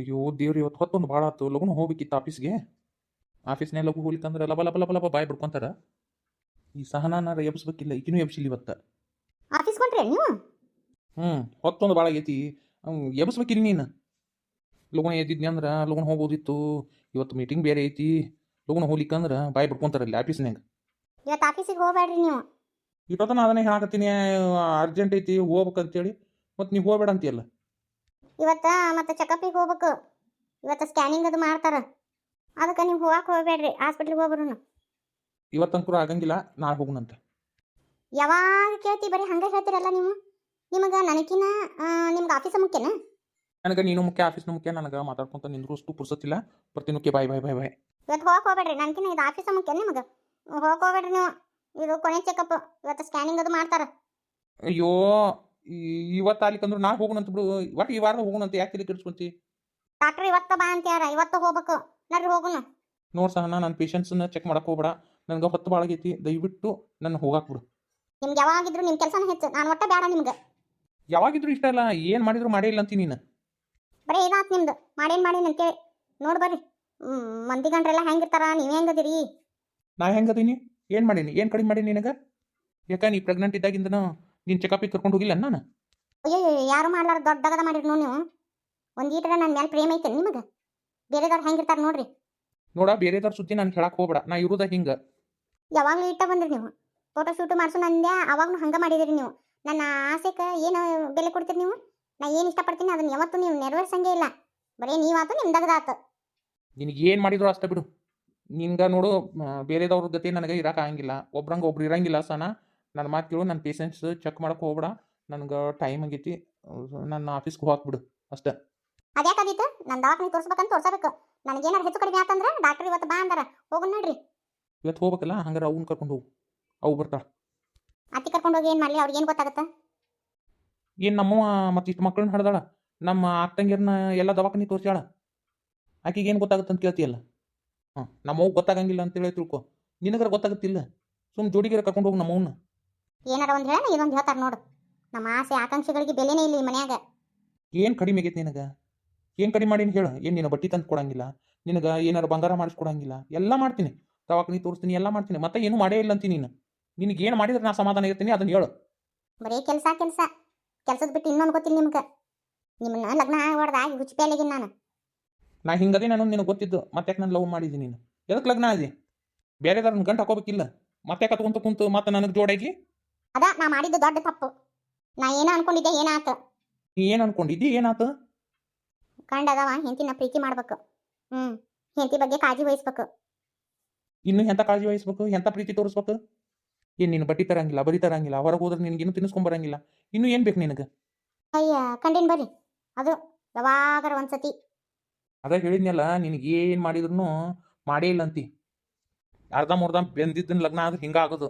ಅಯ್ಯೋ ದೇವ್ರಿ ಇವತ್ತು ಹೊತ್ತೊಂದು ಭಾಳ ಆತು. ಲಗ್ನ ಹೋಗ್ಬೇಕಿತ್ತು ಆಫೀಸ್ಗೆ. ಆಫೀಸ್ನೇ ಲಗು ಹೋಗ್ಲಿಕ್ಕಂದ್ರೆ ಲಬ ಲಬ ಲಬ ಲಬ ಬಾಯ್ ಬಿಡ್ಕೊಂತಾರ. ಈ ಸಹನಾನಾರ ಎಬ್ಸ್ಬೇಕಿಲ್ಲ ಈಗಿನೂ ಎಬ್ಸಿಲ್ಲ ಇವತ್ತ. ಆಫೀಸ್ ಕೊಂಡ್ರೆ ನೀವು? ಹ್ಞೂ ಹೊತ್ತೊಂದು ಭಾಳ ಆಗೈತಿ. ಎಬ್ಸ್ಬೇಕಿಲ್ಲ ನೀನು. ಲಗುನ ಎದ್ದಿದ್ನಿ ಅಂದ್ರೆ ಲಗುನ ಹೋಗ್ಬೋದಿತ್ತು ಇವತ್ತು ಮೀಟಿಂಗ್ ಬೇರೆ ಐತಿ. ಲಗುನ ಹೋಗ್ಲಿಕ್ಕಂದ್ರೆ ಬಾಯ್ ಬಿಡ್ಕೊಂತಾರ ಇಲ್ಲಿ ಆಫೀಸ್ನಾಗ ಇವತ್ತು ಆಫೀಸಿಗೆ ಹೋಗ್ಬೇಡ್ರಿ ನೀವು. ಅದನ್ನೇ ಹೇಳಾಕತ್ತೀನಿ. ಅರ್ಜೆಂಟ್ ಐತಿ ಹೋಗ್ಬೇಕಂತೇಳಿ. ಮತ್ತು ನೀವು ಹೋಗ್ಬೇಡ ಅಂತೀಯಲ್ಲ. ಇವತ್ತು ಮತ್ತೆ ಚೆಕಪಿಗೆ ಹೋಗ್ಬೇಕು. ಇವತ್ತು ಸ್ಕ್ಯಾನಿಂಗ್ ಅದು ಮಾಡ್ತಾರ. ಅದಕ್ಕೆ ನೀವು ಹೋಗಕ್ಕೆ ಹೋಗ್ಬೇಡ್ರಿ ಹಾಸ್ಪಿಟ್ಲಿಗೆ ಹೋಗ್ಬರು ಇವತ್ತಂಕರು ಆಗಂಗಿಲ್ಲ ನಾಳೆ ಹೋಗುಣಂತ ಯಾವಾಗ ಕೇಳ್ತಿ ಬರೀ ಹಂಗೆ ಹೇಳ್ತೀರಲ್ಲ ನೀವು? ನಿಮಗೆ ನನಗಿನ ನಿಮ್ಗೆ ಆಫೀಸ್ ಮುಖ್ಯನ? ನನಗೆ ನೀನು ಮುಖ್ಯ ಆಫೀಸ್ನ ಮುಖ್ಯ ನನಗೆ ಮಾತಾಡ್ಕೊಂತ ನಿಂದ್ರು ಅಷ್ಟು ಪುರ್ಸತ್ತಿಲ್ಲ. ಬರ್ತೀನಕ್ಕೆ ಬಾಯ್ ಬಾಯ್ ಬಾಯ್ ಬಾಯ್ ಇವತ್ತು ಹೋಗಕ್ಕೆ ಹೋಗ್ಬೇಡ್ರಿ ನನಗಿನ ಇದು ಆಫೀಸ ಮುಖ್ಯ ನಿಮಗೆ? ಹೋಗಕ್ಕೆ ಹೋಗ್ಬೇಡ್ರಿ ನೀವು. ಇದು ಕೊನೆ ಚೆಕಪ್ ಇವತ್ತು ಸ್ಕ್ಯಾನಿಂಗ್ ಅದು ಮಾಡ್ತಾರ. ಅಯ್ಯೋ ಇವತ್ತು ನಾ ನಾಳೆ ಹೋಗೋಣಂತ ಬಿಡು ಒಟ್ಟು ಈ ವಾರ ಹೋಗೋಣಂತ ಯಾಕೆ ತಲೆ ಕೆಡಿಸ್ಕೊಂತಿ? ಡಾಕ್ಟರ್ ಇವತ್ತು ಬಾ ಅಂತ್ಯಾರ ಇವತ್ತು ಹೋಗ್ಬೇಕು. ನಡ್ರಿ ಹೋಗೋಣ ನೋಡ್ ಸಹ ನನ್ನ ಪೇಷಂಟ್ಸನ್ನ ಚೆಕ್ ಮಾಡಕ್ ಹೋಗ್ಬೇಡ. ನನಗೆ ಹೊತ್ತು ಬಾಳಾಗೈತಿ ದಯವಿಟ್ಟು ನನ್ನ ಹೋಗಾಕ್ ಬಿಡು. ನಿಮ್ಗೆ ಯಾವಾಗಿದ್ರು ನಿಮ್ಮ ಕೆಲಸನ ಹೆಚ್ಚು. ನಾನು ಒಟ್ಟ ಬೇಡ ನಿಮ್ಗೆ. ಯಾವಾಗಿದ್ರು ಇಷ್ಟ ಇಲ್ಲ. ಏನು ಮಾಡಿದ್ರು ಮಾಡೇ ಇಲ್ಲ ಅಂತೀನಿ ನೀನು. ಬರೀ ಇದಾತ್ ನಿಮ್ದು. ಮಾಡೇನು ಮಾಡೇನು ಅಂತೇಳಿ. ನೋಡಿ ಬರ್ರಿ. ಮಂದಿ ಗಂಡ್ರೆಲ್ಲ ಹೆಂಗಿರ್ತಾರ? ನೀವು ಹೆಂಗದಿರಿ ನಾ ಹೆಂಗದೀನಿ ಏನು ಮಾಡೀನಿ? ಏನು ಕಡಿಮೆ ಮಾಡೀನಿ ನಿನಗೆ? ಯಾಕ ನೀ ಪ್ರೆಗ್ನೆಂಟ್ ಇದ್ದಾಗಿಂದನು? ನೀನು ಚೆಕಪಿಗೆ ಕರ್ಕೊಂಡು ಹೋಗಿಲ್ಲ ನಾನು ಅಯ್ಯೋ ಯಾರು ಮಾಡ್ಲಾರ ದೊಡ್ಡಗದ ಮಾಡಿರಿ ನೋ ನೀವು? ಒಂದ್ ಈಟರ ನನ್ನ ಮೇಲೆ ಪ್ರೇಮ ಐತೆ ನಿಮಗೆ? ಬೇರೆದವ್ರು ಹೆಂಗಿರ್ತಾರ ನೋಡ್ರಿ. ನೋಡ ಬೇರೆದವ್ರ ಸುತ್ತಿ ನಾನು ಹೇಳಕ್ ಹೋಗ್ಬೇಡ. ನಾ ಇರುದ ಹಿಂಗ. ಯಾವಾಗಲೂ ಇಟ್ಟ ಬಂದ್ರಿ ನೀವು. ಫೋಟೋ ಶೂಟ್ ಮಾಡ್ಸು ಅಂದ್ಯಾ ಅವಾಗ್ಲೂ ಹಂಗ ಮಾಡಿದಿರಿ ನೀವು. ನನ್ನ ಆಸೆಕ ಏನು ಬೆಲೆ ಕೊಡ್ತೀರಿ ನೀವು? ನಾ ಏನು ಇಷ್ಟಪಡ್ತೀನಿ ಅದನ್ನ ಯಾವತ್ತೂ ನೀವು ನೆರವೇರ್ಸಂಗೆ ಇಲ್ಲ. ಬರೀ ನೀವಾತು ನಿಮ್ದಗದಾತು ನಿನಗೆ ಏನು ಮಾಡಿದ್ರು ಅಷ್ಟ ಬಿಡು. ನಿನ್ಗೆ ನೋಡು ಬೇರೆದವ್ರ ಜೊತೆ ನನಗೆ ಆಗಂಗಿಲ್ಲ. ಒಬ್ರಂಗ ಒಬ್ರು ಇರಂಗಿಲ್ಲ ಸನ. ನನ್ನ ಮಾತು ಕೇಳು ನನ್ನ ಪೇಷನ್ಸ್ ಚೆಕ್ ಮಾಡಕ್ಕೆ ಹೋಗ್ಬೇಡ. ನನಗೆ ಟೈಮ್ ಆಗೈತಿ. ನನ್ನ ಆಫೀಸ್ಗೆ ಹೋಗ್ಬಿಡು ಅಷ್ಟೇ. ಅದ್ಯಾಕಾಗಿತ್ತು ನನ್ನ ದವಾಖಾನೆ ತೋರ್ಸ್ಬೇಕಂತ ತೋರ್ಸಬೇಕು. ನನಗೇನಾರು ಹೆಚ್ಚು ಕಡಿಮೆ ಆತಂದ್ರೆ ಡಾಕ್ಟರ್ ಇವತ್ತು ಬಾ ಅಂದಾರ. ಹೋಗೋಣ ನೋಡ್ರಿ. ಇವತ್ತು ಹೋಗ್ಬೇಕಲ್ಲ ಹಂಗಾರೆ ಅವ್ನ ಕರ್ಕೊಂಡು ಹೋಗು. ಅವು ಬರ್ತಾಳೆ ಅತ್ತಿ ಕರ್ಕೊಂಡು ಹೋಗಿ ಏನು ಮಾಡಲಿ? ಅವ್ರಿಗೆ ಏನು ಗೊತ್ತಾಗುತ್ತೆ? ಏನು ನಮ್ಮವ್ವ ಮತ್ತು ಇಷ್ಟು ಮಕ್ಕಳನ್ನ ಹಡ್ದಾಳ? ನಮ್ಮ ಅಕ್ಕಂಗಿಯರ್ನ ಎಲ್ಲ ದವಾಖಾನೆ ತೋರಿಸ್ಯಾಳ? ಆಕೆಗೆ ಏನು ಗೊತ್ತಾಗುತ್ತೆ ಅಂತ ಕೇಳ್ತೀಯಲ್ಲ ಹಾಂ ನಮ್ಮವ್ವ ಗೊತ್ತಾಗಂಗಿಲ್ಲ ಅಂತೇಳಿ ತಿಳ್ಕೊ. ನಿನಗರ ಗೊತ್ತಾಗುತ್ತಿಲ್ಲ? ಸುಮ್ಮ ಜೋಡಿಗೆರ ಕರ್ಕೊಂಡು ಹೋಗು ನಮ್ಮವ್ನ ಏನಾರ ಒಂದು ಹೇಳ ಇದೊಂದು ಹೇಳ್ತಾರ ನೋಡು. ನಮ್ಮ ಆಸೆ ಆಕಾಂಕ್ಷೆಗಳಿಗೆ ಬೆಲೆನೇ ಇಲ್ಲ ಈ ಮನ್ಯಾಗ. ಏನು ಕಡಿಮೆ ಆಗೈತೆ ನಿನಗೆ? ಏನು ಕಡಿಮೆ ಮಾಡೀನಿ ಹೇಳು. ಏನು ನೀನು ಬಟ್ಟಿ ತಂದು ಕೊಡಂಗಿಲ್ಲ? ನಿನಗೆ ಏನಾರು ಬಂಗಾರ ಮಾಡಿಸ್ಕೊಡಂಗಿಲ್ಲ ಎಲ್ಲ ಮಾಡ್ತೀನಿ. ದವಾಖಾನೆ ತೋರಿಸ್ತೀನಿ ಎಲ್ಲ ಮಾಡ್ತೀನಿ. ಮತ್ತೆ ಏನು ಮಾಡೇ ಇಲ್ಲ ಅಂತೀನಿ ನೀನು. ನಿನಗೆ ಏನು ಮಾಡಿದ್ರೆ ನಾ ಸಮಾಧಾನ ಇರ್ತೀನಿ ಅದನ್ನ ಹೇಳು. ಬರೀ ಕೆಲಸ ಕೆಲಸ. ಕೆಲಸದ ಬಿಟ್ಟು ಇನ್ನೊಂದು ಗೊತ್ತಿಲ್ಲ ನಿಮ್ಗೆ. ನಿಮ್ಮನ್ನ ಲಗ್ನ ಹೊಡೆದಾಗಿ ಹುಚ್ಚಿಪೇಲಿಗಿನ ನಾನು. ನಾ ಹಿಂಗದೆ ನಾನು ನಿನಗೆ ಗೊತ್ತಿದ್ದು. ಮತ್ತೆ ಯಾಕೆ ನಾನು ಲವ್ ಮಾಡಿದ್ದೀನಿ ನೀನು? ಎದಕ್ಕೆ ಲಗ್ನ ಆದಿ? ಬೇರೆದಾರನ್ನ ಗಂಟು ಹಾಕೋಬೇಕಿಲ್ಲ? ಮತ್ತೆ ಕತ್ಕೊಂತ ಕುಂತು ಮತ್ತೆ ನನಗೆ ಜೋಡಾಗಿ? ಅದ ನಾ ಮಾಡಿದ್ದು ದೊಡ್ಡ ತಪ್ಪು. ನಾ ಏನ ಅನ್ಕೊಂಡಿದ್ದೆ ಏನಾತ? ನೀ ಏನು ಅನ್ಕೊಂಡಿದ್ದಿ? ಏನಾತು? ಕಂಡದವ ಹೆಂಡತಿನ ಪ್ರೀತಿ ಮಾಡ್ಬೇಕು. ಹ್ಮ್ ಹೆಂತಿ ಬಗ್ಗೆ ಕಾಳಜಿ ವಹಿಸ್ಬೇಕು. ಇನ್ನು ಎಂಥ ಕಾಳಜಿ ವಹಿಸ್ಬೇಕು? ಎಂಥ ಪ್ರೀತಿ ತೋರಿಸ್ಬೇಕು? ಏನ್ ನೀನು ಬಟ್ಟಿ ತರಂಗಿಲ್ಲ ಬರಿ ತರಂಗಿಲ್ಲ ಹೊರಗೆ ಹೋದ್ರೆ ನಿನಗೇನು ತಿನ್ನಿಸ್ಕೊಂಬರಂಗಿಲ್ಲ ಇನ್ನು ಏನು ಬೇಕು ನಿನಗೆ? ಅಯ್ಯ ಕಂಡೇನ್ ಬರ್ರಿ. ಅದು ಯಾವಾಗಾರ ಒಂದ್ಸತಿ. ಅದ ಹೇಳಿದ್ನಲ್ಲ ನಿನಗೆ ಏನು ಮಾಡಿದ್ರು ಮಾಡೇ ಇಲ್ಲ ಅಂತಿ ಅರ್ಧ ಮುರ್ಧ ಬೆಂದಿದ್ದನ ಲಗ್ನ ಆದ್ರೆ ಹಿಂಗಾಗೋದು.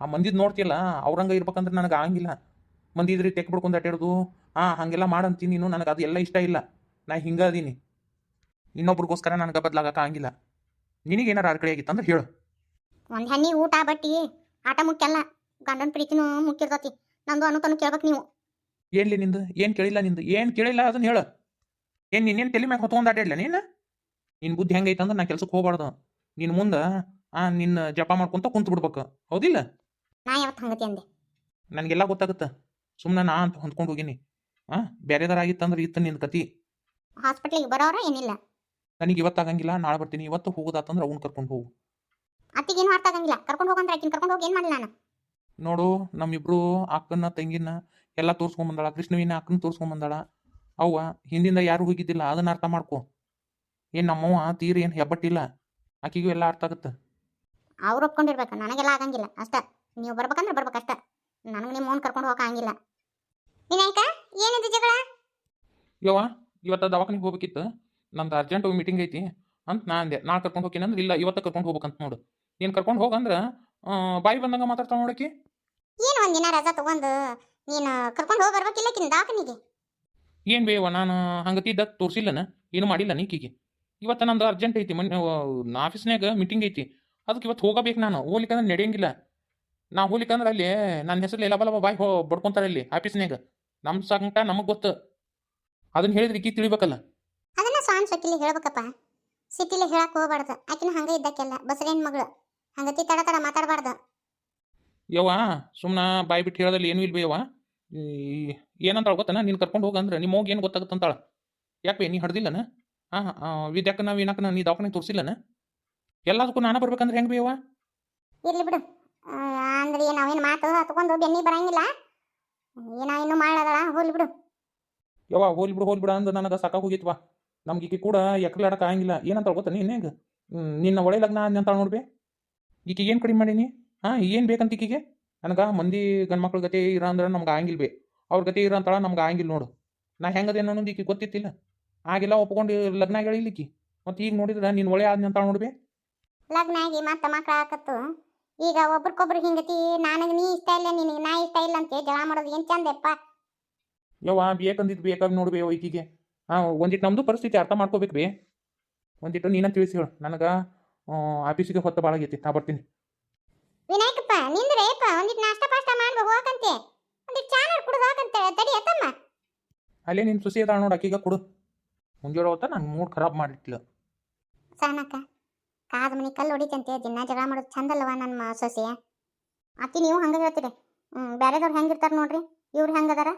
ಆ ಮಂದಿದ್ ನೋಡ್ತಿಯಲ್ಲ ಅವ್ರಂಗ ಇರ್ಬೇಕಂದ್ರೆ ನನಗೆ ಆಗಂಗಿಲ್ಲ. ಮಂದಿ ಇದ್ರಿ ತೆಕ್ ಬಿಡ್ಕೊಂಡು ಅಟ್ಟಾಡೋದು ಹಾಂ ಹಾಗೆಲ್ಲ ಮಾಡಂತೀನಿ ನೀನು ನನಗೆ ಅದು ಎಲ್ಲ ಇಷ್ಟ ಇಲ್ಲ. ನಾ ಹಿಂಗ ಅದೀನಿ. ಇನ್ನೊಬ್ರಿಗೋಸ್ಕರ ನನಗೆ ಬದಲಾಗಕ್ಕೆ ಆಗಿಲ್ಲ ನಿನಗೇನಾರ ಆ ಕಡೆ ಆಗಿತ್ತಂದ್ರೆ ಹೇಳು. ಒಂದ್ ಹೆಣ್ಣಿ ಊಟ ಬಟ್ಟಿ ಆಟ ಮುಖ್ಯ ಅಲ್ಲ. ಗಂಡನ ಪ್ರೀತಿನೂ ಮುಖ್ಯ ಇರ್ತತಿ. ನಂದು ಅನುತನು ಕೇಳ್ಬೇಕು ನೀವು. ಏನ್ಲಿ ನಿಂದು? ಏನು ಕೇಳಿಲ್ಲ ನಿಂದು? ಏನು ಕೇಳಿಲ್ಲ ಅದನ್ನ ಹೇಳು. ಏನು ನಿನ್ನೇನು ತಲೆ ಮ್ಯಾಗ ಹೊತ್ಕೊಂಡು ಆಟಾಡ್ಲ ನೀನು? ನಿನ್ನ ಬುದ್ಧಿ ಹೆಂಗೈತೆ ಅಂದ್ರೆ ನಾ ಕೆಲ್ಸಕ್ಕೆ ಹೋಗ್ಬಾರ್ದು. ನಿನ್ನ ಮುಂದೆ ಆ ನಿನ್ನ ಜಪ ಮಾಡ್ಕೊಂತ ಕುಂತು ಬಿಡ್ಬೇಕು ಹೌದಿಲ್ಲ? ನಾ ಯಾವತ್ತು ಹಂಗತಿ ಅಂದೆ? ನನಗೆಲ್ಲ ಗೊತ್ತಾಗುತ್ತೆ. ಸುಮ್ಮನೆ ನಾ ಅಂತ ಹೊಂದ್ಕೊಂಡು ಹೋಗಿನಿ. ಹಾಂ ಬೇರೆದಾರ ಆಗಿತ್ತಂದ್ರೆ ಇತ್ತು ನಿನ್ನ ಕತಿ. ಹಾಸ್ಪಿಟ್ಲಿಗೆ ಬರೋರ ಏನಿಲ್ಲ? ನನಗೆ ಇವತ್ತಾಗಂಗಿಲ್ಲ ನಾಳೆ ಬರ್ತೀನಿ. ಇವತ್ತು ಹೋಗೋದಾತಂದ್ರೆ ಅವ್ನು ಕರ್ಕೊಂಡು ಹೋಗು. ಅತ್ತಿಗೇನು ಅರ್ಥ ಆಗಂಗಿಲ್ಲ? ಕರ್ಕೊಂಡು ಹೋಗಂದ್ರೆ ಆಕಿನ ಕರ್ಕೊಂಡು ಹೋಗಿ ಏನು ಮಾಡಲಿ ನಾನು? ನೋಡು ನಮ್ಮಿಬ್ರು ಅಕ್ಕನ ತಂಗಿನ ಎಲ್ಲ ತೋರಿಸ್ಕೊಂಬಂದಾಳ ಕೃಷ್ಣವಿನ ಅಕ್ಕನ ತೋರಿಸ್ಕೊಂಬಂದಾಳ ಅವ್ವ ಹಿಂದಿಂದ ಯಾರು ಹೋಗಿದ್ದಿಲ್ಲ. ಅದನ್ನ ಅರ್ಥ ಮಾಡ್ಕೊ. ಏನ್ ನಮ್ಮವ್ವ ತೀರಿ ಏನು ಹೆಬ್ಬಟ್ಟಿಲ್ಲ. ಆಕಿಗೂ ಎಲ್ಲ ಅರ್ಥ ಆಗುತ್ತೆ. ಅವ್ರು ಒಪ್ಕೊಂಡಿರ್ಬೇಕು. ನನಗೆಲ್ಲ ಆಗಂಗಿಲ್ಲ. ಅಷ್ಟ. ನೀವು ಬರ್ಬೇಕಂದ್ರೆ ಬರ್ಬೇಕಷ್ಟ. ನನಗೆ ನಿಮ್ಮ ಮೌನ್ ಕರ್ಕೊಂಡು ಹೋಗಂಗಿಲ್ಲ. ವಿನಾಯಕ ಏನಿದು ಜಗಳ? ಯವ್ವ ಇವತ್ತು ದವಾಖಾನಿಗೆ ಹೋಗ್ಬೇಕಿತ್ತು. ನಂದು ಅರ್ಜೆಂಟ್ ಮೀಟಿಂಗ್ ಐತಿ. ಅಂತ ನಾ ಅಂದೆ. ನಾಳೆ ಕರ್ಕೊಂಡು ಹೋಗ್ತೀನಿ ಅಂದ್ರೆ ಇಲ್ಲ ಇವತ್ತು ಕರ್ಕೊಂಡು ಹೋಗ್ಬೇಕಂತ ನೋಡು. ನೀನು ಕರ್ಕೊಂಡು ಹೋಗಂದ್ರೆ ಬಾಯಿ ಬಂದಂಗ ಮಾತಾಡ್ತಾವ ನೋಡಕ್ಕೆ ಏನು ಒಂದಿನ ರಜಾ ತಗೊಂಡು ನೀನು ಕರ್ಕೊಂಡು ಹೋಗಿ ಬರ್ಬೇಕಿಲ್ಲ ಕಿನ್ ದಾಕನಿಗೆ ಏನು ಬೇವ ನಾನು ಹಂಗತಿದ್ದ ತೋರಿಸಿಲ್ಲನ? ಏನು ಮಾಡಿಲ್ಲ ನೀಕಿಗೆ. ಇವತ್ತು ನಂದು ಅರ್ಜೆಂಟ್ ಐತಿ. ಮೊನ್ನೆ ಆಫೀಸ್ನಾಗ ಮೀಟಿಂಗ್ ಐತಿ. ಅದಕ್ಕೆ ಇವತ್ತು ಹೋಗಬೇಕು ನಾನು. ಹೋಗ್ಲಿಕ್ಕಂದ್ರೆ ನಡೆಯಂಗಿಲ್ಲ. ನಾ ಹೋಗ್ಲಿಕ್ಕಂದ್ರೆ ಅಲ್ಲಿ ನನ್ನ ಹೆಸರು ಎಲ್ಲ ಬಲ್ಲ ಬಾಯ್ ಹೋ ಬಡ್ಕೊಂತಾರೆ ಅಲ್ಲಿ ಆಫೀಸ್ನಾಗ ನಮ್ಮ ಸಂಕಟ ನಮಗೆ ಗೊತ್ತು. ಅದನ್ನ ಹೇಳಿದ್ರೆ ಈಕಿ ತಿಳಿಬೇಕಲ್ಲ. ಅದನ್ನ ಸ್ವಾನ್ ಸೊಕ್ಕಿಲಿ ಹೇಳ್ಬೇಕಪ್ಪ. ಸಿಟಿಲಿ ಹೇಳಕ್ ಹೋಗ್ಬಾರ್ದು. ಆಕಿನ ಹಂಗ ಇದ್ದಕ್ಕೆಲ್ಲ. ಬಸರೇನ್ ಮಗಳು. ಹಂಗತಿ ತಡ ತಡ ಮಾತಾಡಬಾರ್ದು. ಯವ್ವ ಸುಮ್ಮನೆ ಬಾಯಿ ಬಿಟ್ಟು ಹೇಳೋದಲ್ಲಿ ಏನೂ ಇಲ್ವೇ ಯವ್ವ? ಏನಂತಾಳ ಗೊತ್ತನ? ನೀನು ಕರ್ಕೊಂಡು ಹೋಗಂದ್ರೆ ನಿಮ್ಮ ಹೋಗಿ ಏನು ಗೊತ್ತಾಗುತ್ತಂತಾಳ? ಯಾಕೆ ನೀ ಹಡ್ದಿಲ್ಲನ? ಹಾಂ ವಿದ್ಯಾಕನ ವೀಣಾಕನ ನೀ ದವಾಖಾನೆ ತೋರಿಸಿಲ್ಲನ? ಎಲ್ಲದಕ್ಕೂ ನಾನು ಬರ್ಬೇಕಂದ್ರೆ ಹೆಂಗೆ ಬೇವ ಇರ್ಲಿ ಬಿಡು. ಅಂದ್ರೆ ನಾವೇನು ಮಾತು ಹತ್ಕೊಂಡು ಬೆನ್ನಿ ಬರಂಗಿಲ್ಲ. ಏನೋ ಇನ್ನು ಮಾಡದಳ ಹೋಗ್ಲಿ ಬಿಡು. ಯವ್ವ ಹೋಗ್ಲಿ ಬಿಡು ಹೋಗ್ಲಿ ಬಿಡು ಅಂದ್ರೆ ನನಗೆ ಸಾಕಾಗಿ ಹೋಗಿತ್ವಾ ನಮ್ಗೆ ಈಕಿ ಕೂಡ ಎಕ್ಲಾಡಕ್ಕೆ ಆಗಂಗಿಲ್ಲ. ಏನಂತ ಗೊತ್ತ ನೀನು ಹೆಂಗೆ? ನಿನ್ನ ಒಳೆ ಲಗ್ನ ಅಂತ ನೋಡ್ಬೇ. ಈಕೆ ಏನು ಕಡಿಮೆ ಮಾಡೀನಿ? ಹಾಂ ಏನು ಬೇಕಂತ ಈಕಿಗೆ? ನನಗೆ ಮಂದಿ ಗಂಡ್ಮಕ್ಳ ಗತಿ ಇರ ಅಂದ್ರೆ ನಮ್ಗೆ ಆಗಂಗಿಲ್ಲ ಬೇ ಅವ್ರ ಗತಿ ಇರ ಅಂತಳ ನಮ್ಗೆ ಆಗಂಗಿಲ್ಲ ನೋಡು. ನಾ ಹೆಂಗದೇನೋ ಅನ್ನೋದು ಈಕಿ ಗೊತ್ತಿತ್ತಿಲ್ಲ. ಆಗಿಲ್ಲ ಒಪ್ಕೊಂಡು ಲಗ್ನ ಹೇಳಿಲಿಕ್ಕಿ ಮತ್ತು ಈಗ ನೋಡಿದ್ರೆ ನಿನ್ನ ಒಳೆ ಆದ್ನಿ ಅಂತ ನೋಡ್ಬೇ. ಲಗ್ನ ಆಗಿ ಮತ್ತೆ ಮಕ್ಳು ಆಕತ್ತು. ಈಗ ಒಬ್ರಿಗೊಬ್ರು ಹಿಂಗತಿ ನನಗೆ ನೀ ಇಷ್ಟ ಇಲ್ಲ ನಿನಗೆ ನಾ ಇಷ್ಟ ಇಲ್ಲ ಅಂತ ಜಗಳ ಮಾಡೋದು ಏನು ಚಂದಪ್ಪ ಯವ್ವ ಬೇಕಂದಿದ್ ಬೇಕಾಗಿ ನೋಡ್ಬೇ ಈಕಿಗೆ. ಹಾಂ ಒಂದಿಟ್ಟು ನಮ್ಮದು ಪರಿಸ್ಥಿತಿ ಅರ್ಥ ಮಾಡ್ಕೋಬೇಕು ರೀ ಒಂದಿಟ್ಟು ನೀನ ತಿಳಿಸಿ ಹೇಳು. ನನಗೆ ಆಫೀಸಿಗೆ ಹೊತ್ತು ಭಾಳ ಆಗೈತಿ. ನಾ ಬರ್ತೀನಿ. ವಿನಾಯಕಪ್ಪ ನಿಂದ್ರೇಪ್ಪ ಒಂದಿಟ್ಟು ನಾಷ್ಟ ಪಾಷ್ಟ ಮಾಡ್ಬೇಕು ಹೋಗಂತೆ ಒಂದಿಟ್ಟು ಚಾನಲ್ ಕುಡ್ದು ಹೋಗಂತೆ ತಡಿ ಅತ್ತಮ್ಮ ಅಲ್ಲೇ ನಿನ್ನ ಸುಸಿ ಅದಾಳ ನೋಡು ಈಗ ಕೊಡು. ಮುಂಜಾನೆ ಹೊತ್ತ ನಾನು ಮೂಡ್ ಖರಾಬ್ ಮಾಡಿಟ್ಲು ಸಣ್ಣಕ್ಕ. ಕಾದ ಮನೆ ಕಲ್ಲು ಹೊಡಿತಂತೆ, ದಿನ ಜಗಳ ಮಾಡೋದು ಚಂದಲ್ವಾ ನನ್ನ ಸೊಸೆ? ಅತ್ತಿ ನೀವು ಹಂಗೆ ಹೇಳ್ತೀರಿ? ಹ್ಞೂ ಬೇರೆದವ್ರು ಹೆಂಗಿರ್ತಾರೆ ನೋಡ್ರಿ, ಇವ್ರು ಹೆಂಗದಾರ?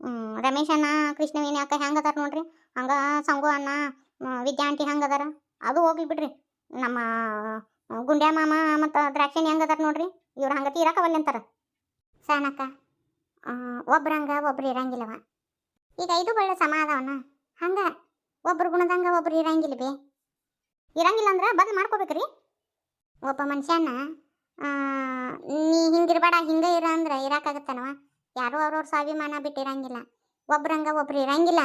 ಹ್ಞೂ ರಮೇಶ್ ಅಣ್ಣ, ಕೃಷ್ಣವೇಣಿ ಅಕ್ಕ ಹೆಂಗದಾರ ನೋಡ್ರಿ? ಹಂಗ ಸಂಗು ಅಣ್ಣ ವಿದ್ಯಾ ಆಂಟಿ ಹೆಂಗದಾರ? ಅದು ಹೋಗ್ಲಿ ಬಿಡ್ರಿ. ನಮ್ಮ ಗುಂಡ್ಯಾ ಮಾಮ ಮತ್ತು ದ್ರಾಕ್ಷಿಣಿ ಹೆಂಗದಾರ ನೋಡ್ರಿ? ಇವ್ರು ಹಂಗ ತೀರಕವಲ್ಲಿ ಅಂತಾರ ಒಬ್ರು ಒಬ್ರಂಗ ಒಬ್ರು ಇರಂಗಿಲ್ಲವ. ಈಗ ಐದು ಬಳ್ಳ ಸಮ ಅದಾವನ? ಹಂಗ, ಒಬ್ರು ಗುಣದಂಗ, ಒಬ್ರು ಇರಂಗಿಲ್ಲ ಬೇ. ಇರಂಗಿಲ್ಲ ಅಂದ್ರೆ ಬದಲು ಮಾಡ್ಕೋಬೇಕ್ರಿ. ಒಬ್ಬ ಮನುಷ್ಯನ ನೀ ಹಿಂಗಿರ್ಬೇಡ, ಹಿಂಗೆ ಇರ ಅಂದ್ರೆ ಇರಾಕಾಗತ್ತನವ. ಯಾರು ಅವ್ರವ್ರ ಸ್ವಾಭಿಮಾನ ಬಿಟ್ಟಿರಂಗಿಲ್ಲ ಒಬ್ರಂಗ ಒಬ್ರು ಇರಂಗಿಲ್ಲ.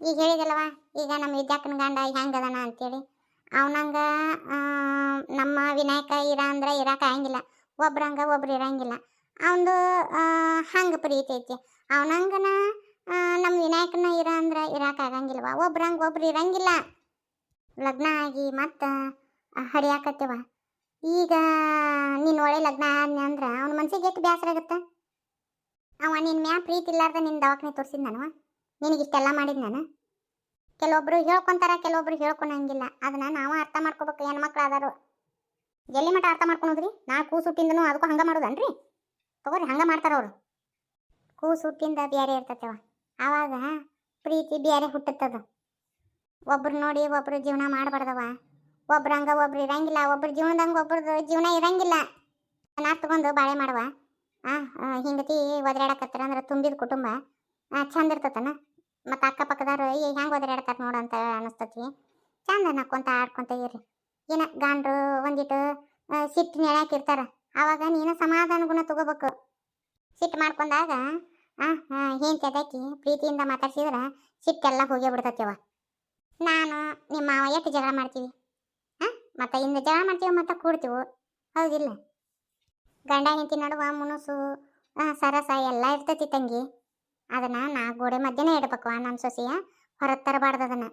ಈಗ ಹೇಳಿದಲ್ವ ಈಗ ನಮ್ಮ ವಿದ್ಯಾಕನ ಗಂಡ ಹೆಂಗದನ ಅಂತೇಳಿ. ಅವನಂಗ ನಮ್ಮ ವಿನಾಯಕ ಇರ ಅಂದ್ರೆ ಇರೋಕ್ಕಾಗಂಗಿಲ್ಲ ಒಬ್ರಂಗ ಒಬ್ರು ಇರಂಗಿಲ್ಲ. ಅವಂದು ಹಂಗೆ ಪ್ರೀತಿ ಐತಿ. ಅವನಂಗನ ನಮ್ಮ ವಿನಾಯಕನ ಇರ ಅಂದ್ರೆ ಇರಾಕಾಗಂಗಿಲ್ವ ಒಬ್ರಂಗೆ ಒಬ್ರು ಇರಂಗಿಲ್ಲ. ಲಗ್ನ ಆಗಿ ಮತ್ತೆ ಹಡಿಯಾಕತ್ತೇವ ಈಗ ನೀನು ಒಳ್ಳೆ ಲಗ್ನ ಆದ್ನಿ ಅಂದ್ರೆ ಅವ್ನ ಮನ್ಸಿಗೆ ಎಷ್ಟು ಬೇಸರ ಆಗುತ್ತೆ? ಅವ ನಿನ್ನ ಮ್ಯಾ ಪ್ರೀತಿ ಇಲ್ಲಾರ್ದ ನಿನ್ನ ದವಾಖಾನೆ ತೋರಿಸಿದ ನಾನು ನಿನಗೆ ಇಷ್ಟೆಲ್ಲ ಮಾಡಿದ್ ನಾನು? ಕೆಲವೊಬ್ರು ಹೇಳ್ಕೊಂತಾರ, ಕೆಲವೊಬ್ರು ಹೇಳ್ಕೊಳಂಗಿಲ್ಲ ಅದನ್ನ ನಾವು ಅರ್ಥ ಮಾಡ್ಕೋಬೇಕು. ಹೆಣ್ಮಕ್ಳು ಆದರು ಎಲ್ಲಿ ಮಟ್ಟ ಅರ್ಥ ಮಾಡ್ಕೊಳೋದ್ರಿ ನಾ ಕೂಸುಟ್ಟಿಂದನು ಅದಕ್ಕೂ ಹಂಗೆ ಮಾಡೋದನ್ರಿ? ತಗೋರಿ, ಹಂಗೆ ಮಾಡ್ತಾರ ಅವ್ರು. ಕೂಸುಟ್ಟಿಂದ ಬೇರೆ ಇರ್ತೈತವ. ಆವಾಗ ಪ್ರೀತಿ ಬೇರೆ ಹುಟ್ಟುತ್ತದ. ಒಬ್ರು ನೋಡಿ ಒಬ್ರು ಜೀವನ ಮಾಡಬಾರ್ದವ. ಒಬ್ರು ಹಂಗ ಒಬ್ರು ಇರಂಗಿಲ್ಲ, ಒಬ್ರು ಜೀವನದಂಗ ಒಬ್ರದ್ದು ಜೀವನ ಇರಂಗಿಲ್ಲ. ನಾ ತಗೊಂಡು ಬಾಳೆ ಮಾಡುವ. ಆ ಹಿಂಗತಿ ಒದರಾಡಕತ್ತಾರ ಅಂದ್ರೆ ತುಂಬಿದ ಕುಟುಂಬ ಚಂದ ಇರ್ತತನ. ಮತ್ತು ಅಕ್ಕಪಕ್ಕದವ್ರು ಹೆಂಗೆ ಒದರಾಡ್ತಾರೆ ಅಂತ ಅನಿಸ್ತತಿ. ಚಂದ ನಕ್ಕೊಂತ ಆಡ್ಕೊಂತ ಇರ್ರಿ. ಏನ ಗಾಂಡ್ರು ಒಂದಿಟ್ಟು ಸಿಟ್ಟು ನೆಳ್ಯಾಕಿರ್ತಾರ ಆವಾಗ ನೀನು ಸಮಾಧಾನ ಗುಣ ತಗೋಬೇಕು. ಸಿಟ್ಟು ಮಾಡ್ಕೊಂಡಾಗ, ಆ ಏನು ಚದಾಕಿ ಪ್ರೀತಿಯಿಂದ ಮಾತಾಡ್ಸಿದ್ರೆ ಸಿಟ್ಟೆಲ್ಲ ಹೋಗೇ ಬಿಡ್ತತ್ಯವ ನಾನು ನಿಮ್ಮ ಮಾವ ಎಷ್ಟು ಜಗಳ ಮಾಡ್ತೀವಿ? ಹಾಂ? ಮತ್ತೆ ಇಂದ ಜಗಳ ಮಾಡ್ತೀವಿ ಮತ್ತೆ ಕೂಡ್ತೀವಿ? ಹೌದಿಲ್ಲ ಗಂಡ, ಹೆಂಡತಿ ನಡುವ ಮುನುಸು ಸರಸ ಎಲ್ಲ ಇರ್ತೈತಿ ತಂಗಿ. ಅದನ್ನು ನಾ ಗೋಡೆ ಮಧ್ಯನೇ ಇಡ್ಬೇಕು ನನ್ನ ಸೊಸೆಯ ಹೊರಗೆ ತರಬಾರ್ದು ಅದನ್ನ.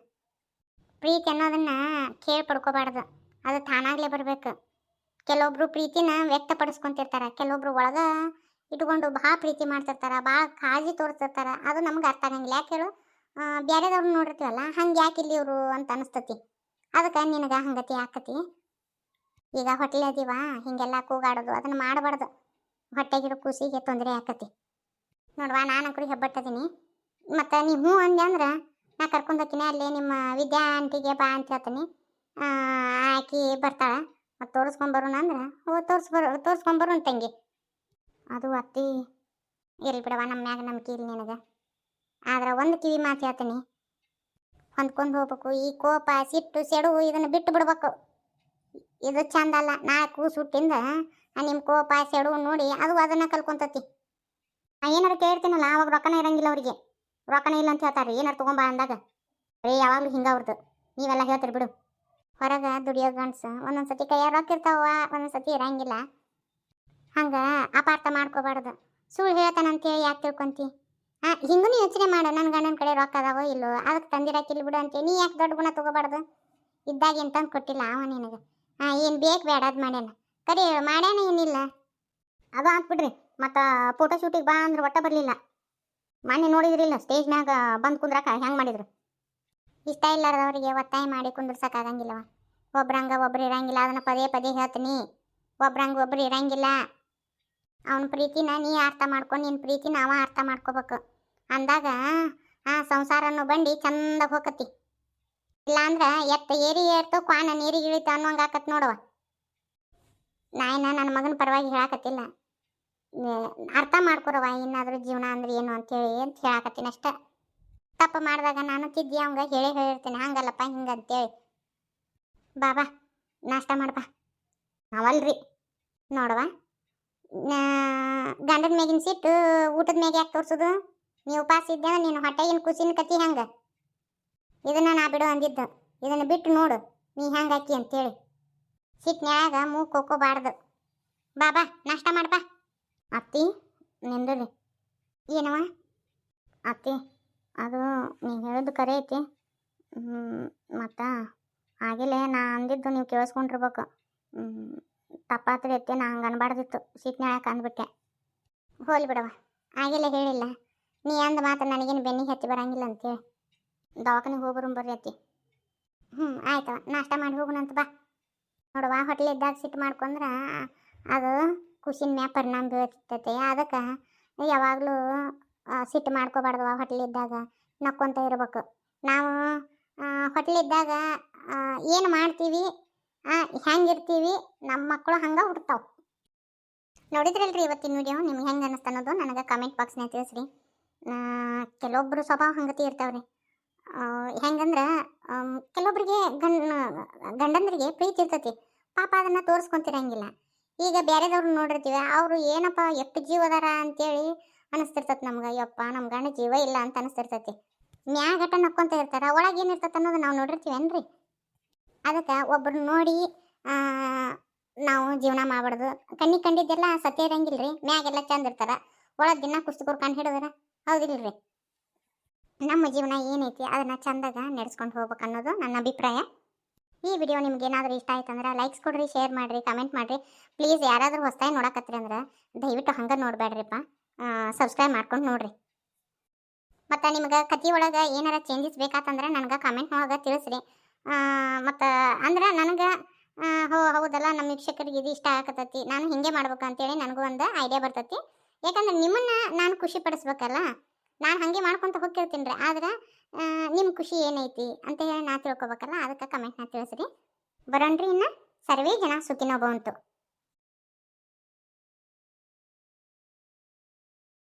ಪ್ರೀತಿ ಅನ್ನೋದನ್ನು ಕೇಳಿ ಪಡ್ಕೋಬಾರ್ದು ಅದು ತಾನಾಗಲೇ ಬರಬೇಕು. ಕೆಲವೊಬ್ರು ಪ್ರೀತಿನ ವ್ಯಕ್ತಪಡಿಸ್ಕೊತಿರ್ತಾರೆ, ಕೆಲವೊಬ್ರು ಒಳಗೆ ಇಟ್ಕೊಂಡು ಭಾಳ ಪ್ರೀತಿ ಮಾಡ್ತಿರ್ತಾರೆ, ಭಾಳ ಕಾಳಜಿ ತೋರಿಸ್ತಿರ್ತಾರೆ. ಅದು ನಮ್ಗೆ ಅರ್ಥ ಆಗಂಗಿಲ್ಲ. ಯಾಕೆ ಹೇಳು? ಬೇರೆದವ್ರನ್ನ ನೋಡಿರ್ತೀವಲ್ಲ, ಹಂಗೆ ಯಾಕೆ ಇಲ್ಲಿ ಇವರು ಅಂತ ಅನಿಸ್ತತಿ. ಅದಕ್ಕೆ ನಿನಗೆ ಹಂಗತಿ ಆಕತಿ ಈಗ ಹೊಟ್ಟೆ ಅದೀವ, ಹಿಂಗೆಲ್ಲ ಕೂಗಾಡೋದು, ಅದನ್ನು ಮಾಡಬಾರ್ದು. ಹೊಟ್ಟೆಗಿರೋ ಕೂಸಿಗೆ ತೊಂದರೆ ಆಕತಿ ನೋಡ್ವಾ, ನಾನು ಅಂಕರು ಹೆಬ್ಬಟ್ಟದೀನಿ. ಮತ್ತು ನೀವು ಹ್ಞೂ ಅಂದೆ ಅಂದ್ರೆ, ನಾ ಕರ್ಕೊಂಡೋಕಿನಿ ಅಲ್ಲಿ ನಿಮ್ಮ ವಿದ್ಯಾ ಆಂಟಿಗೆ ಬಾ ಅಂತ ಹೇಳ್ತೀನಿ. ಆಕಿ ಬರ್ತಾಳೆ ಮತ್ತು ತೋರಿಸ್ಕೊಂಬರೋಣ ಅಂದ್ರೆ, ಓ ತೋರಿಸ್ಬರು ತೋರಿಸ್ಕೊಂಬರೋಣ ತಂಗಿ. ಅದು ಅತ್ತಿ. ಇರಲಿ ಬಿಡವ ನಮ್ಮ ಮ್ಯಾಗ ನಂಬಿಕೆ ಇಲ್ಲಿ ನಿನಗೆ. ಆದ್ರೆ ಒಂದು ಕಿವಿ ಮಾತು ಹೇಳ್ತೀನಿ. ಹೊಂದ್ಕೊಂಡು ಹೋಗ್ಬೇಕು. ಈ ಕೋಪ, ಸಿಟ್ಟು ಸೆಡುವು ಇದನ್ನು ಬಿಟ್ಟು ಬಿಡ್ಬೇಕು. ಇದು ಚಂದ ಅಲ್ಲ. ನಾಳೆ ಕೂಸು ಹುಟ್ಟಿಂದ ನಿಮ್ಮ ಕೋಪ, ಸೆಡು ನೋಡಿ ಅದು ಅದನ್ನ ಕಲ್ಕೊಂತತಿ. ನಾ ಏನಾರು ಕೇಳ್ತೀನಲ್ಲ ಅವಾಗ ರೊಕ್ಕನ ಇರಂಗಿಲ್ಲ ಅವರಿಗೆ. ರೊಕ್ಕನ ಇಲ್ಲ ಅಂತ ಹೇಳ್ತಾರೆ. ಏನಾರು ತೊಗೊಂಬಾ ಅಂದಾಗ. ಏ, ಯಾವಾಗಲೂ ಹಿಂಗೆ ಅವ್ರದ್ದು ನೀವೆಲ್ಲ ಹೇಳ್ತೀರಿ ಬಿಡು. ಹೊರಗೆ ದುಡಿಯೋ ಗಂಡ್ಸು ಒಂದೊಂದು ಸತಿ ಕೈಯಾಗ ರೊಕ್ಕ ಇರ್ತಾವ ಒಂದೊಂದು ಸತಿ ಇರಂಗಿಲ್ಲ. ಹಂಗೆ ಅಪಾರ್ಥ ಮಾಡ್ಕೋಬಾರ್ದು. ಸುಳ್ಳು ಹೇಳ್ತಾನಂತೇಳಿ ಯಾಕೆ ತಿಳ್ಕೊಂತಿ? ಹಿಂಗೂ ಯೋಚನೆ ಮಾಡು ನನ್ನ ಗಂಡನ ಕಡೆ ರೊಕ್ಕ ಅದಾವೋ ಇಲ್ಲೋ ಅದಕ್ಕೆ ತಂದಿರಾಕಿಲ್ಲ ಬಿಡು ಅಂತ ನೀ ಯಾಕೆ ದೊಡ್ಡ ಗುಣ ತಗೋಬಾರ್ದು? ಇದ್ದಾಗ ಎಂತಂದು ಕೊಟ್ಟಿಲ್ಲ ಅವ ನಿನಗೆ. ಹಾಂ, ಏನು ಬೇಕು ಬೇಡ, ಅದು ಮಾಡ್ಯಾನ. ಕರಿ, ಮಾಡ್ಯಾನ ಏನಿಲ್ಲ. ಅದು ಹಾಕ್ಬಿಡ್ರಿ ಮತ್ತು ಫೋಟೋ ಶೂಟಿಗೆ ಬಾ ಅಂದ್ರೆ ಒಟ್ಟ ಬರಲಿಲ್ಲ. ಮೊನ್ನೆ ನೋಡಿದ್ರಿಲ್ಲ ಸ್ಟೇಜ್ ಮ್ಯಾಗ ಬಂದು ಕುಂದ್ರಕ ಹೆಂಗೆ ಮಾಡಿದ್ರು? ಇಷ್ಟ ಇಲ್ಲಾರ್ದವ್ರಿಗೆ ಒತ್ತಾಯ ಮಾಡಿ ಕುಂದ್ರಸಕ್ಕಾಗಂಗಿಲ್ಲವ ಒಬ್ರಂಗ ಒಬ್ರು ಇರಂಗಿಲ್ಲ, ಅದನ್ನ ಪದೇ ಪದೇ ಹೇಳ್ತೀನಿ. ಒಬ್ರಂಗ ಒಬ್ರು ಇರಂಗಿಲ್ಲ. ಅವನ ಪ್ರೀತಿನ ನೀ ಅರ್ಥ ಮಾಡ್ಕೊಂಡು ನಿನ್ನ ಪ್ರೀತಿನ ಅವ ಅರ್ಥ ಮಾಡ್ಕೋಬೇಕು. ಅಂದಾಗ, ಆ ಸಂಸಾರನು ಬಂಡಿ ಚಂದ ಹೋಗತಿ ಇಲ್ಲಾಂದ್ರ ಎತ್ತ ಏರಿ ಏರ್ತು ಕ್ವಾನ ನೀರಿಗೆ ಇಳಿತು ಅನ್ನೋಂಗಾಕತ್ ನೋಡವ ನಾಯಿನ ನನ್ನ ಮಗನ ಪರವಾಗಿ ಹೇಳಾಕತ್ತಿಲ್ಲ. ಅರ್ಥ ಮಾಡ್ಕೊರವ ಏನಾದರೂ ಜೀವನ ಅಂದ್ರೆ ಏನು ಅಂತೇಳಿ ಅಂತ ಹೇಳಾಕತ್ತೀನಿ ಅಷ್ಟ. ತಪ್ಪು ಮಾಡಿದಾಗ ನಾನು ತಿದ್ದಿ ಅವಂಗ ಹೇಳಿ ಹೇಳಿರ್ತೀನಿ, ಹಂಗಲ್ಲಪ್ಪ, ಹಿಂಗಂತೇಳಿ. ಬಾಬಾ ನಾಷ್ಟ ಮಾಡ್ಬಾ. ಅವಲ್ರಿ ನೋಡವ ಗಂಡನ ಮೇಗಿನ ಸಿಟ್ಟು ಊಟದ ಮೇಗೆ ಯಾಕೆ ತೋರ್ಸುದು? ನೀವು ಉಪವಾಸ ಇದ್ದೇನ ನೀನು ಹೊಟ್ಟೆಗಿನ ಕುಸಿನ ಕತಿ ಹಂಗ? ಇದನ್ನ ನಾ ಬಿಡು ಅಂದಿದ್ದು. ಇದನ್ನ ಬಿಟ್ಟು ನೋಡು, ನೀ ಹೆಂಗೆ ಹಾಕಿ ಅಂತೇಳಿ. ಸಿಟ್ನ್ಯಾಗ ಮೂಗ್ ಬಾ ಬಾಬಾ ನಾಷ್ಟ ಮಾಡ್ಬಾ ಅತ್ತಿ ನಿಂದ್ರಿ ಏನವ ಅತ್ತಿ, ಅದು ನೀ ಹೇಳೋದು ಕರೆ ಐತಿ. ಮತ್ತು ಆಗಿಲ್ಲ, ನಾ ಅಂದಿದ್ದು ನೀವು ಕೇಳಿಸ್ಕೊಂಡಿರ್ಬೇಕು. ತಪ್ಪಾತ್ರಿ ಐತಿ ನಾ ಹಂಗೆ ಅನ್ಬಾರ್ದಿತ್ತು. ಸಿಟ್ನ್ಯಾಳಕ್ಕೆ ಅಂದ್ಬಿಟ್ಟೆ. ಹೋಲಿ ಬಿಡವ ಆಗಿಲ್ಲ, ಹೇಳಿಲ್ಲ. ನೀ ಅಂದ ಮಾತು ನನಗೇನು ಬೆನ್ನಿಗೆ ಹತ್ತಿ ಬರಂಗಿಲ್ಲ ಅಂತೇಳಿ. ದವಾಖಾನಿಗೆ ಹೋಗ್ಬರು ಬರ್ರಿ ಅತ್ತಿ. ಹ್ಞೂ ಆಯ್ತವ ನಾಷ್ಟ ಮಾಡಿ ಹೋಗೋಣಂತ ಬಾ. ನೋಡುವ ಹೋಟ್ಲ್ ಇದ್ದಾಗ ಸಿಟ್ಟು ಮಾಡ್ಕೊಂಡ್ರೆ ಅದು ಖುಷಿನ ಮ್ಯಾಗ ಪರಿಣಾಮ ಬೀಳ್ತೈತೆ. ಅದಕ್ಕೆ ಯಾವಾಗಲೂ ಸಿಟ್ಟು ಮಾಡ್ಕೋಬಾರ್ದು ಹೋಟ್ಲ್ ಇದ್ದಾಗ. ನಕ್ಕೊಂತ ಇರ್ಬೇಕು. ನಾವು ಹೋಟ್ಲ್ ಇದ್ದಾಗ ಏನು ಮಾಡ್ತೀವಿ ಹೆಂಗಿರ್ತೀವಿ ನಮ್ಮ ಮಕ್ಕಳು ಹಂಗೆ ಹುಡ್ತಾವೆ. ನೋಡಿದ್ರಲ್ರಿ ಇವತ್ತಿನ ವಿಡಿಯೋ ನಿಮ್ಗೆ ಹೆಂಗೆ ಅನ್ನಿಸ್ತು ಅನ್ನೋದು ನನಗೆ ಕಮೆಂಟ್ ಬಾಕ್ಸ್ನಾಗ ತಿಳಿಸ್ರಿ. ಆ, ಕೆಲವೊಬ್ರು ಸ್ವಭಾವ ಹಂಗತಿ ಇರ್ತಾವ್ರಿ. ಹೆಂಗಂದ್ರೆ ಆಮ್, ಕೆಲವೊಬ್ರಿಗೆ ಗಂಡ ಗಂಡಂದ್ರಿಗೆ ಪ್ರೀತಿ ಇರ್ತೈತಿ. ಪಾಪ ಅದನ್ನು ತೋರಿಸ್ಕೊಂತಿರಂಗಿಲ್ಲ. ಈಗ ಬೇರೆದವ್ರು ನೋಡಿರ್ತೀವಿ ಅವರು ಏನಪ್ಪ ಎಷ್ಟು ಜೀವ ಅದಾರ ಅಂತೇಳಿ ಅನಿಸ್ತಿರ್ತೈತಿ ನಮ್ಗೆ. ಯಪ್ಪ ನಮ್ಮ ಗಂಡ ಜೀವ ಇಲ್ಲ ಅಂತ ಅನಿಸ್ತಿರ್ತೈತಿ. ಮ್ಯಾಗಟ ನಕ್ಕೊಂತ ಇರ್ತಾರೆ. ಒಳಗೆ ಏನಿರ್ತೈತೆ ಅನ್ನೋದು ನಾವು ನೋಡಿರ್ತೀವೇನ್ರಿ? ಅದಕ್ಕೆ ಒಬ್ಬರು ನೋಡಿ ನಾವು ಜೀವನ ಮಾಡ್ಬಾರ್ದು. ಕಣ್ಣಿಗೆ ಕಂಡಿದ್ದೆಲ್ಲ ಸತ್ಯ ಇರಂಗಿಲ್ಲ ರೀ ಮ್ಯಾಗೆಲ್ಲ ಚಂದ ಇರ್ತಾರೆ. ಒಳಗೆ ದಿನ ಕುಸ್ತು ಹಿಡಿದ್ರ. ಹೌದಿಲ್ರಿ. ನಮ್ಮ ಜೀವನ ಏನೈತಿ ಅದನ್ನ ಚಂದಾಗ ನಡೆಸ್ಕೊಂಡು ಹೋಗ್ಬೇಕು ಅನ್ನೋದು ನನ್ನ ಅಭಿಪ್ರಾಯ. ಈ ವಿಡಿಯೋ ನಿಮ್ಗೆ ಏನಾದರೂ ಇಷ್ಟ ಆಯ್ತು ಅಂದ್ರೆ ಲೈಕ್ಸ್ ಕೊಡ್ರಿ ಶೇರ್ ಮಾಡಿರಿ ಕಮೆಂಟ್ ಮಾಡಿರಿ. ಪ್ಲೀಸ್ ಯಾರಾದರೂ ಹೊಸ್ದಾಗಿ ನೋಡಕತ್ರಿ ಅಂದ್ರೆ ದಯವಿಟ್ಟು ಹಂಗೆ ನೋಡಬೇಡ್ರಿಪ್ಪ ಸಬ್ಸ್ಕ್ರೈಬ್ ಮಾಡ್ಕೊಂಡು ನೋಡ್ರಿ. ಮತ್ತು ನಿಮ್ಗೆ ಕತೆ ಒಳಗೆ ಏನಾರ ಚೇಂಜಸ್ ಬೇಕಾತಂದ್ರೆ ನನಗೆ ಕಮೆಂಟ್ ಒಳಗೆ ತಿಳಿಸ್ರಿ. ಮತ್ತು ಅಂದ್ರೆ ನನಗೆ ಹೋ, ಹೌದಲ್ಲ ನಮ್ಮ ವೀಕ್ಷಕರಿಗೆ ಇದು ಇಷ್ಟ ಆಗತೈತಿ ನಾನು ಹಿಂಗೆ ಮಾಡ್ಬೇಕು ಅಂತೇಳಿ ನನಗೂ ಒಂದು ಐಡಿಯಾ ಬರ್ತೈತಿ. ಯಾಕಂದ್ರೆ ನಿಮ್ಮನ್ನ ನಾನು ಖುಷಿ ಪಡಿಸ್ಬೇಕಲ್ಲ? ನಾನು ಹಾಗೆ ಮಾಡ್ಕೊಂತ ಹೋಗ್ತಿರ್ತೀನಿ ರೀ ಆದ್ರೆ ನಿಮ್ಮ ಖುಷಿ ಏನೈತಿ ಅಂತ ಹೇಳಿ ನಾ ತಿಳ್ಕೊಬೇಕಲ್ಲ? ಅದಕ್ಕೆ ಕಮೆಂಟ್ನ ತಿಳಿಸ್ರಿ. ಬರೋಣ್ರಿ ಇನ್ನು. ಸರ್ವೇ ಜನ ಸುಖಿನೋ ಭವಂತು.